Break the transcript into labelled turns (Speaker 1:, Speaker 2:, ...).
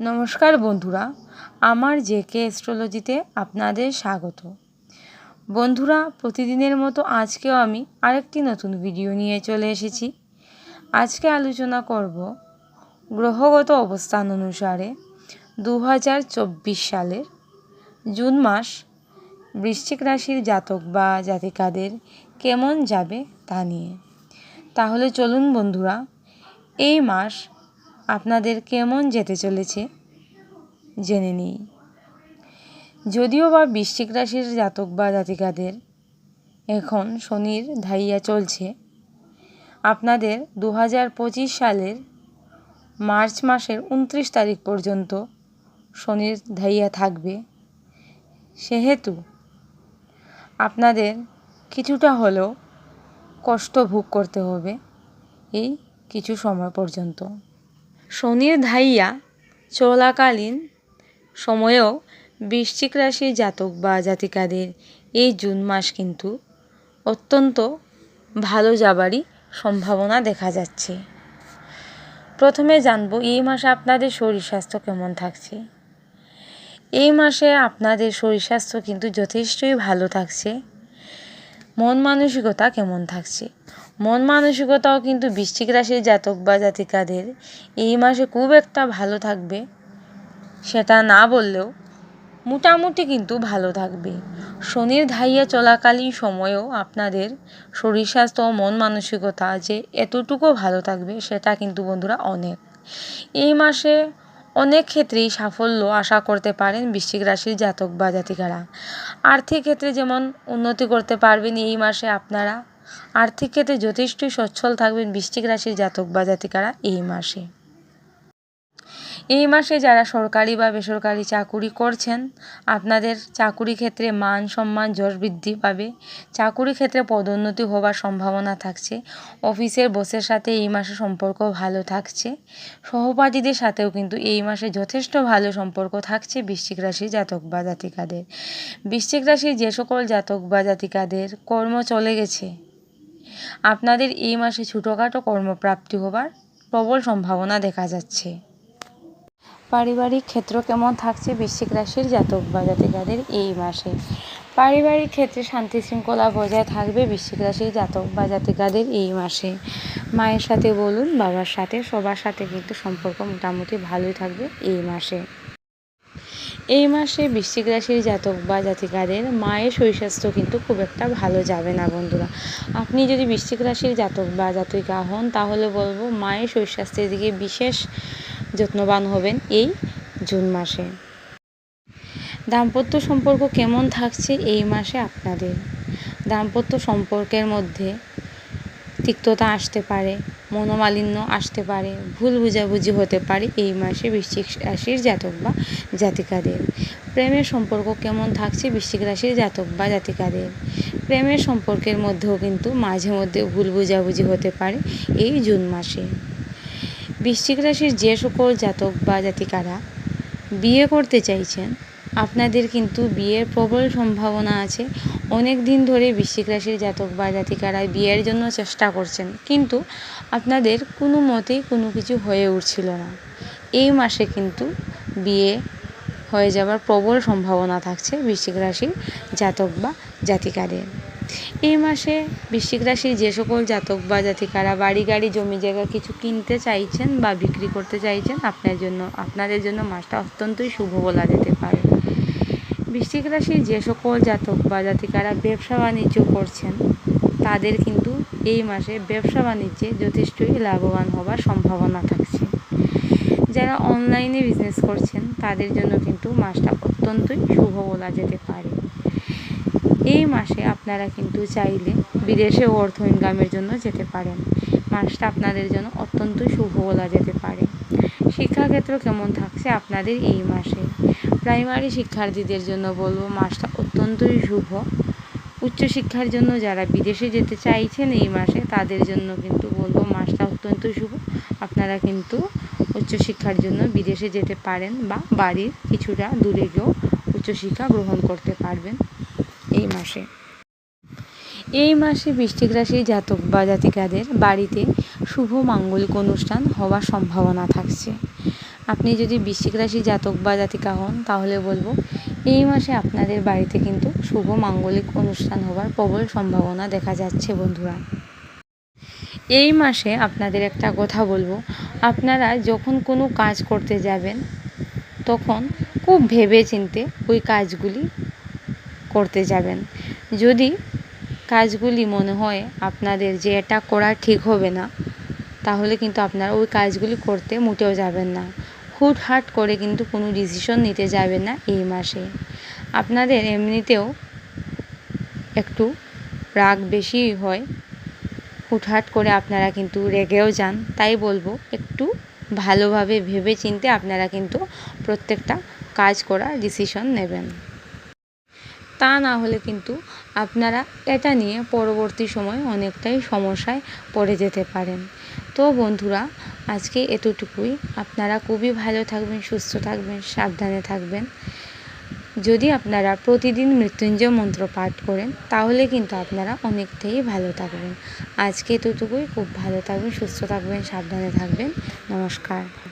Speaker 1: নমস্কার বন্ধুরা, আমার জেকে অ্যাস্ট্রোলজিতে আপনাদের স্বাগত। বন্ধুরা, প্রতিদিনের মতো আজকেও আমি আরেকটি নতুন ভিডিও নিয়ে চলে এসেছি। আজকে আলোচনা করব গ্রহগত অবস্থান অনুসারে দু হাজার চব্বিশ সালের জুন মাস বৃশ্চিক রাশির জাতক বা জাতিকাদের কেমন যাবে তা নিয়ে। তাহলে চলুন বন্ধুরা, এই মাস আপনাদের কেমন যেতে চলেছে? জেনে নিই। যদিও বা বৃশ্চিক রাশির জাতক বা জাতিকাদের এখন শনির ধাইয়া চলছে, আপনাদের দু পঁচিশ সালের মার্চ মাসের উনত্রিশ তারিখ পর্যন্ত শনির ধাইয়া থাকবে। সেহেতু আপনাদের কিছুটা হলেও কষ্ট ভোগ করতে হবে এই কিছু সময় পর্যন্ত। শনির ধাইয়া চলাকালীন সময়েও বৃশ্চিক রাশির জাতক বা জাতিকাদের এই জুন মাস কিন্তু অত্যন্ত ভালো যাবারই সম্ভাবনা দেখা যাচ্ছে। প্রথমে জানব, এই মাসে আপনাদের শরীর স্বাস্থ্য কেমন থাকছে? এই মাসে আপনাদের শরীর স্বাস্থ্য কিন্তু যথেষ্টই ভালো থাকছে। মন মানসিকতা কেমন থাকছে? মন মানসিকতাও কিন্তু বৃশ্চিক রাশির জাতক বা জাতিকাদের এই মাসে খুব একটা ভালো থাকবে সেটা না বললেও মোটামুটি কিন্তু ভালো থাকবে। শনির ধাইয়া চলাকালীন সময়েও আপনাদের শরীর স্বাস্থ্য ও মন মানসিকতা যে এতটুকু ভালো থাকবে সেটা কিন্তু বন্ধুরা অনেক। এই মাসে অনেক ক্ষেত্রেই সাফল্য আশা করতে পারেন বৃশ্চিক রাশির জাতক বা জাতিকারা। আর্থিক ক্ষেত্রে যেমন উন্নতি করতে পারবেন এই মাসে আপনারা। আর্থিক ক্ষেত্রে যথেষ্টই সচ্ছল থাকবেন বৃশ্চিক রাশির জাতক বা জাতিকারা এই মাসে। এই মাসে যারা সরকারি বা বেসরকারি চাকুরি করছেন, আপনাদের চাকুরি ক্ষেত্রে মান সম্মান যশ বৃদ্ধি পাবে। চাকুরি ক্ষেত্রে পদোন্নতি হওয়ার সম্ভাবনা থাকছে। অফিসের বসের সাথে এই মাসে সম্পর্ক ভালো থাকছে। সহপাঠীদের সাথেও কিন্তু এই মাসে যথেষ্ট ভালো সম্পর্ক থাকছে বৃশ্চিক রাশির জাতক বা জাতিকাদের। বৃশ্চিক রাশির যে সকল জাতক বা জাতিকাদের কর্ম চলে গেছে আপনাদের এই মাসে ছোটোখাটো কর্মপ্রাপ্তি হবার প্রবল সম্ভাবনা দেখা যাচ্ছে। পারিবারিক ক্ষেত্র কেমন থাকছে বৃশ্চিক রাশির জাতক বা জাতিকাদের এই মাসে? পারিবারিক ক্ষেত্রে শান্তি শৃঙ্খলা বজায় থাকবে বৃশ্চিক রাশির জাতক বা জাতিকাদের এই মাসে। মায়ের সাথে বলুন, বাবার সাথে, সবার সাথে কিন্তু সম্পর্ক মোটামুটি ভালোই থাকবে এই মাসে। এই মাসে বৃশ্চিক রাশির জাতক বা জাতিকাদের মায়ের শরীর স্বাস্থ্য কিন্তু খুব একটা ভালো যাবে না, বন্ধুরা। আপনি যদি বৃশ্চিক রাশির জাতক বা জাতিকা হন, তাহলে বলব মায়ের শরীর স্বাস্থ্যের দিকে বিশেষ যত্নবান হবেন এই জুন মাসে। দাম্পত্য সম্পর্ক কেমন থাকছে এই মাসে আপনাদের? দাম্পত্য সম্পর্কের মধ্যে তিক্ততা আসতে পারে, মনোমালিন্য আসতে পারে, ভুল বুঝাবুঝি হতে পারে এই মাসে বৃশ্চিক রাশির জাতক বা জাতিকাদের। প্রেমের সম্পর্ক কেমন থাকছে বৃশ্চিক রাশির জাতক বা জাতিকাদের? প্রেমের সম্পর্কের মধ্যেও কিন্তু মাঝে মধ্যে ভুল বুঝাবুঝি হতে পারে এই জুন মাসে। বৃশ্চিক রাশির যে সকল জাতক বা জাতিকারা বিয়ে করতে চাইছেন আপনাদের কিন্তু বিয়ের প্রবল সম্ভাবনা আছে। অনেক দিন ধরে বৃশ্চিক রাশির জাতক বা জাতিকারা বিয়ের জন্য চেষ্টা করছেন। কিন্তু আপনাদের কোনো মতেই কোনো কিছু হয়ে উঠছিল না। এই মাসে কিন্তু বিয়ে হয়ে যাবার প্রবল সম্ভাবনা থাকছে বৃশ্চিক রাশির জাতক বা জাতিকাদের। এই মাসে বৃশ্চিক রাশির যে সকল জাতক বা জাতিকারা বাড়ি গাড়ি, জমি জায়গা কিছু কিনতে চাইছেন বা বিক্রি করতে চাইছেন, আপনার জন্য, আপনাদের জন্য মাসটা অত্যন্তই শুভ বলা যেতে পারে। বৃশ্চিক রাশির যে সকল জাতক বা জাতিকারা ব্যবসা বাণিজ্য করছেন, তাদের কিন্তু এই মাসে ব্যবসা বাণিজ্যে যথেষ্টই লাভবান হবার সম্ভাবনা থাকছে। যারা অনলাইনে বিজনেস করছেন, তাদের জন্য কিন্তু মাসটা অত্যন্তই শুভ বলা যেতে পারে। এই মাসে আপনারা কিন্তু চাইলে বিদেশে অর্থ ইনকামের জন্য যেতে পারেন। মাসটা আপনাদের জন্য অত্যন্ত শুভ বলা যেতে পারে। শিক্ষাক্ষেত্র কেমন থাকছে আপনাদের এই মাসে? প্রাইমারি শিক্ষার্থীদের জন্য বলব মাসটা অত্যন্তই শুভ। উচ্চশিক্ষার জন্য যারা বিদেশে যেতে চাইছেন এই মাসে, তাদের জন্য কিন্তু বলব মাসটা অত্যন্ত শুভ। আপনারা কিন্তু উচ্চশিক্ষার জন্য বিদেশে যেতে পারেন বা বাড়ির কিছুটা দূরে গিয়েও উচ্চশিক্ষা গ্রহণ করতে পারবেন এই মাসে। এই মাসে বৃশ্চিক রাশির জাতক বা জাতিকাদের বাড়িতে শুভ মাঙ্গলিক অনুষ্ঠান হওয়ার সম্ভাবনা থাকছে। আপনি যদি বৃশ্চিক রাশি জাতক বা জাতিকা হন, তাহলে বলব এই মাসে আপনাদের বাড়িতে কিন্তু শুভ মাঙ্গলিক অনুষ্ঠান হওয়ার প্রবল সম্ভাবনা দেখা যাচ্ছে বন্ধুরা। এই মাসে আপনাদের একটা কথা বলব, আপনারা যখন কোনো কাজ করতে যাবেন, তখন খুব ভেবে চিনতে ওই কাজগুলি করতে যাবেন। যদি কাজগুলি মনে হয় আপনাদের যে এটা করা ঠিক হবে না, তাহলে কিন্তু আপনারা ওই কাজগুলি করতে মোটেও যাবেন না। হুটহাট করে কিন্তু কোনো ডিসিশন নিতে যাবেন না এই মাসে। আপনাদের এমনিতেও একটু রাগ বেশি হয়। হুটহাট করে আপনারা কিন্তু রেগেও যান। তাই বলব, একটু ভালোভাবে ভেবে চিনতে আপনারা কিন্তু প্রত্যেকটা কাজ করার ডিসিশন নেবেন। তা না হলে কিন্তু আপনারা এটা নিয়ে পরবর্তী সময় অনেকটাই সমস্যায় পড়ে যেতে পারেন। তো বন্ধুরা, আজকে এতটুকুই। আপনারা খুবই ভালো থাকবেন, সুস্থ থাকবেন, সাবধানে থাকবেন। যদি আপনারা প্রতিদিন মৃত্যুঞ্জয় মন্ত্র পাঠ করেন, তাহলে কিন্তু আপনারা অনেকটাই ভালো থাকবেন। আজকে এতটুকুই। খুব ভালো থাকবেন, সুস্থ থাকবেন, সাবধানে থাকবেন। নমস্কার।